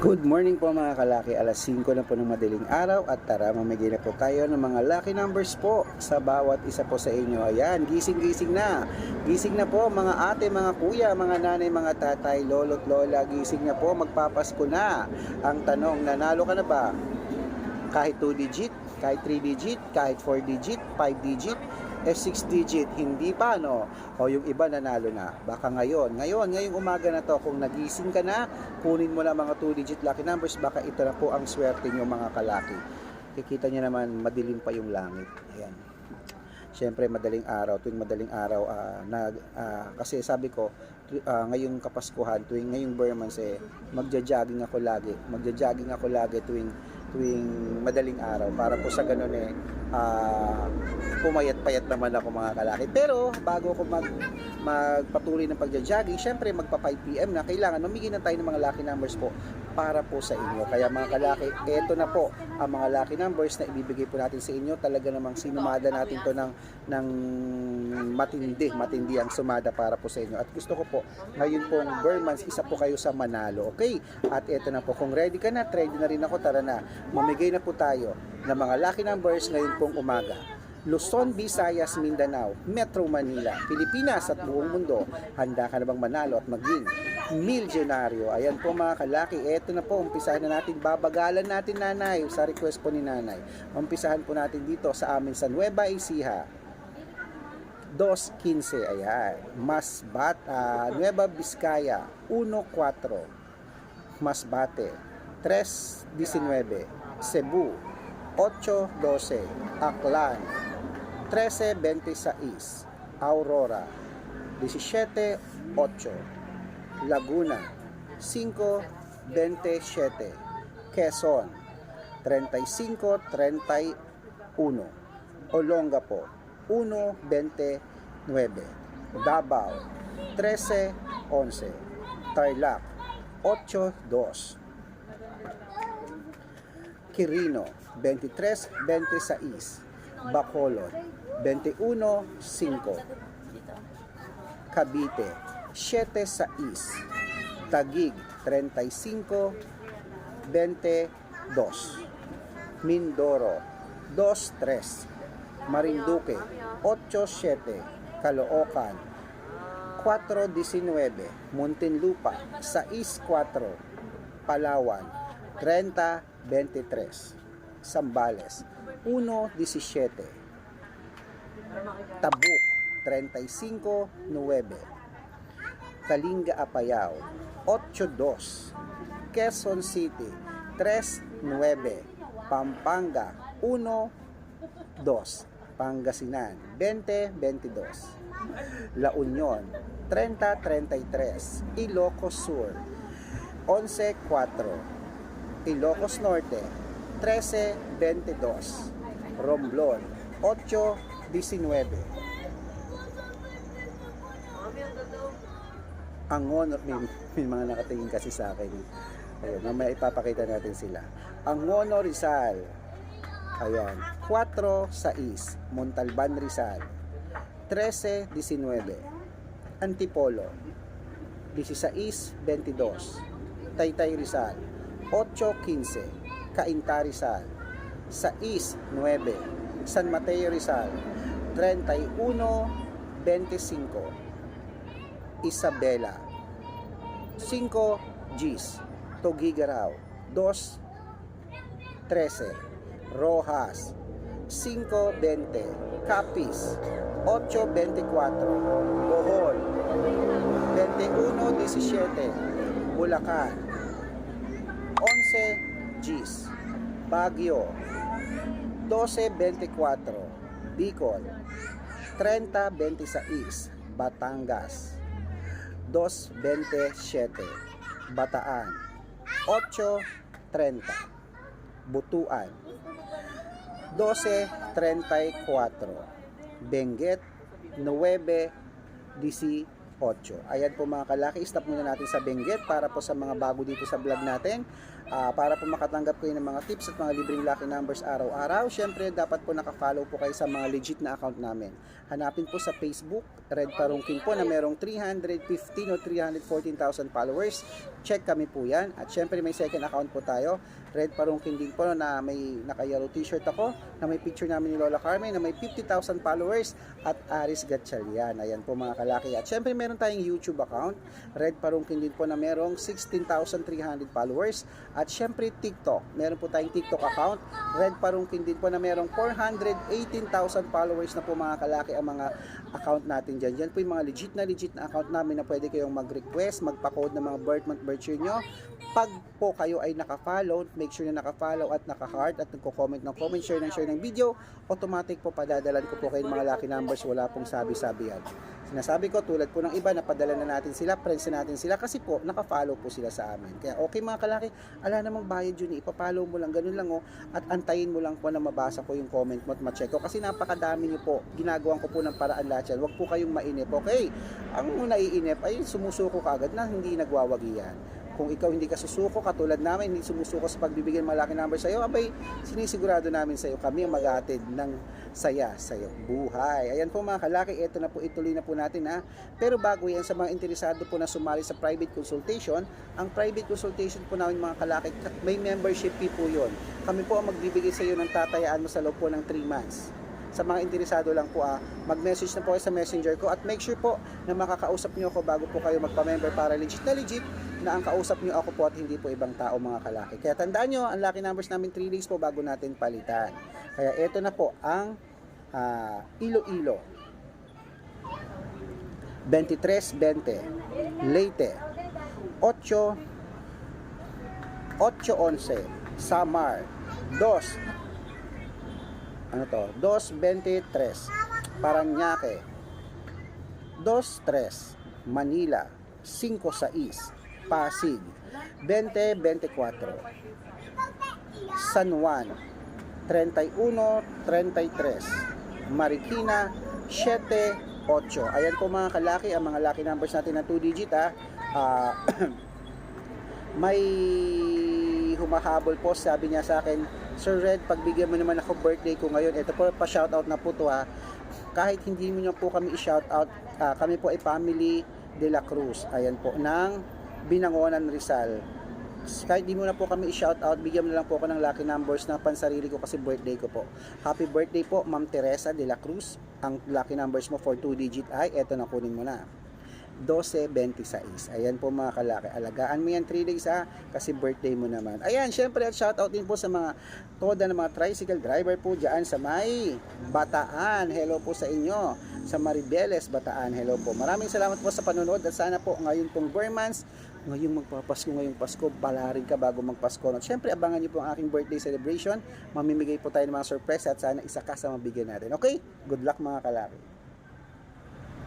Good morning po mga kalaki. Alas 5 na po ng madaling araw at tara mamigay na po tayo ng mga lucky numbers po sa bawat isa po sa inyo. Ayan, gising-gising na. Gising na po mga ate, mga kuya, mga nanay, mga tatay, lolo't lola. Gising na po, magpapasko na. Ang tanong, nanalo ka na ba? Kahit 2 digit, kahit 3 digit, kahit 4 digit, 5 digit, eh 6 digit, hindi pa no? O yung iba nanalo na. Baka ngayon, ngayon, ngayong umaga na to, kung nagising ka na, kunin mo na mga 2 digit lucky numbers, baka ito na po ang swerte nyo mga kalaki. Kikita nyo naman, madilim pa yung langit. Ayan. Siyempre, madaling araw, tuwing madaling araw, ah, nag, ah, kasi sabi ko, ah, ngayong kapaskuhan, tuwing ngayong Burmans, eh, magja-jogging ako lagi. Magja-jogging ako lagi tuwing tuwing madaling araw para po sa ganun eh ah, pumayat-payat naman ako mga kalaki. Pero bago ako mag magpatuloy ng pagja-jogging, syempre magpa 5 PM na kailangan mamigay na tayo ng mga lucky numbers po para po sa inyo. Kaya mga kalaki, eto na po ang mga lucky numbers na ibibigay po natin sa inyo. Talaga namang sinumada natin to ng ng matindi, matindi ang sumada para po sa inyo. At gusto ko po, ngayon pong Burmans, isa po kayo sa manalo. Okay? At eto na po, kung ready ka na, ready na rin ako, tara na. Mamigay na po tayo ng mga lucky numbers ngayon pong umaga. Luzon, Visayas, Mindanao, Metro Manila, Pilipinas at buong mundo. Handa ka na bang manalo at maging milyonaryo? Ayan po mga kalaki, eto na po, umpisahan na natin, babagalan natin nanay sa request po ni nanay. Umpisahan po natin dito sa amin sa Nueva Ecija. 2.15, ayan. Masbat, ah, Nueva Vizcaya, 1.4. Masbate, 3.19. Cebu, 8.12. Aklan, 13.26. Aurora, 17.8. Laguna, 5.27. Quezon, 35.31. Olongapo, 1.29. Davao, 13.11. Tarlac, 8.2. Quirino, 23.26. Bacolod, 21.5. Cavite, 7.6. Taguig, 35.22. Mindoro, 2.3. Marinduque, 8.7. Caloocan, 4.19. Muntinlupa, 6.4. Palawan, 30.23. Sambales, 1.17. Tabuk, 35.9. Kalinga Apayao, 8.2. Quezon City, 3.9. Pampanga, 1.2. Pangasinan, 20.22. La Union, 30.33. Ilocos Sur, 11.4. Ilocos Norte, 13.22. Romblon, 8.19. Angon, may, may mga nakatingin kasi sa akin. Ayun, mamaya ipapakita natin sila. Angono Rizal. Ayan, 4.6. Montalban Rizal. 13.19. Antipolo. 16.22. Taytay Rizal. 8.15. Cainta Rizal. 6.9. San Mateo Rizal. 31.25. Isabela. 5 G's. Togigaraw 2 13 Rojas. 5.20 Capiz. 8.24 Bohol. 21.17 Bulacan. 11 G's. Baguio. 12.24 Bicol. 30.26 Batangas 2.27 Bataan. 8.30 Butuan. 12.34 Benguet 9.18 Ayan po mga kalaki, stop muna natin sa Benguet para po sa mga bago dito sa vlog natin. Ah, para po makatanggap kayo ng mga tips at mga libreng lucky numbers araw-araw. Syempre, dapat po nakafollow po kayo sa mga legit na account namin. Hanapin po sa Facebook, Red Parungkin po na merong 315 o 314,000 followers. check kami po yan. At syempre may second account po tayo, Red Parungkin din po na may naka-yellow t-shirt ako, na may picture namin ni Lola Carmen, na may 50,000 followers, at Aris Gatchalian. Ayan po mga kalaki. At syempre meron tayong YouTube account, Red Parungkin din po na merong 16,300 followers. At syempre TikTok, meron po tayong TikTok account, Red Parungkin din po na merong 418,000 followers na po mga kalaki ang mga account natin dyan. Yan po yung mga legit na legit na account namin na pwede kayong mag-request, magpa-code ng mga birth month, year nyo. Pag po kayo ay naka-follow, make sure na naka-follow at naka-heart at nagko-comment ng comment, share ng share ng video, automatic po padadalan ko po kayo ng mga lucky numbers, wala pong sabi-sabi yan. Sinasabi ko, tulad po ng iba, napadala na natin sila, friends na natin sila, kasi po, naka-follow po sila sa amin. Kaya okay mga kalaki, ala namang bayad yun, eh. ipapollow mo lang, ganun lang oh, at antayin mo lang po na mabasa ko yung comment mo at ma-check ko, kasi napakadami nyo po, ginagawan ko po ng paraan lahat yan, huwag po kayong mainip, okay? Ang naiinip ay sumusuko ka agad na hindi nagwawagi yan kung ikaw hindi ka susuko katulad namin hindi sumusuko sa pagbibigay malaki number sa iyo abay sinisigurado namin sa iyo kami ang maghatid ng saya sa iyong buhay. Ayan po mga kalaki ito na po ituloy na po natin ha? Pero bago yan sa mga interesado po na sumali sa private consultation ang private consultation po namin mga kalaki may membership fee po yun. Kami po ang magbibigay sa iyo ng tatayaan mo sa loob po ng 3 months. Sa mga interesado lang po ah, mag-message na po kayo sa messenger ko at make sure po na makakausap niyo ako bago po kayo magpa-member para legit na legit na ang kausap niyo ako po at hindi po ibang tao mga kalaki. Kaya tandaan niyo, ang lucky numbers namin 3 days po bago natin palitan. Kaya ito na po ang ah, Iloilo. 23-20 Leyte 8 8-11 Samar 2 ano to? 2-23 Paranaque 2-3 Manila 5-6 Pasig 20-24 San Juan 31-33 Marikina 7-8 Ayan po mga kalaki ang mga lucky numbers natin na 2 digit Ah, may humahabol po sabi niya sa akin Sir Red pagbigyan mo naman ako birthday ko ngayon. Ito po pa shoutout na po to ha kahit hindi mo niyo po kami i-shoutout ah, kami po ay family de la Cruz. Ayan po ng Binangonan Rizal kahit di mo na po kami i-shoutout bigyan mo na lang po ako ng lucky numbers na pansarili ko kasi birthday ko po happy birthday po Ma'am Teresa de la Cruz ang lucky numbers mo for 2 digit ay eto na kunin mo na 12.26. Ayan po mga kalaki. Alagaan mo yan 3 days ha, kasi birthday mo naman. Ayan, syempre at shoutout din po sa mga toda ng mga tricycle driver po dyan sa may Bataan. Hello po sa inyo. Sa Maribeles, Bataan. Hello po. Maraming salamat po sa panonood at sana po ngayon pong Burmans, ngayong magpapasko ngayong Pasko, balarin ka bago magpasko. At syempre, abangan niyo po ang aking birthday celebration. Mamimigay po tayo ng mga surprise at sana isa ka sa mabigyan natin. Okay? Good luck mga kalaki.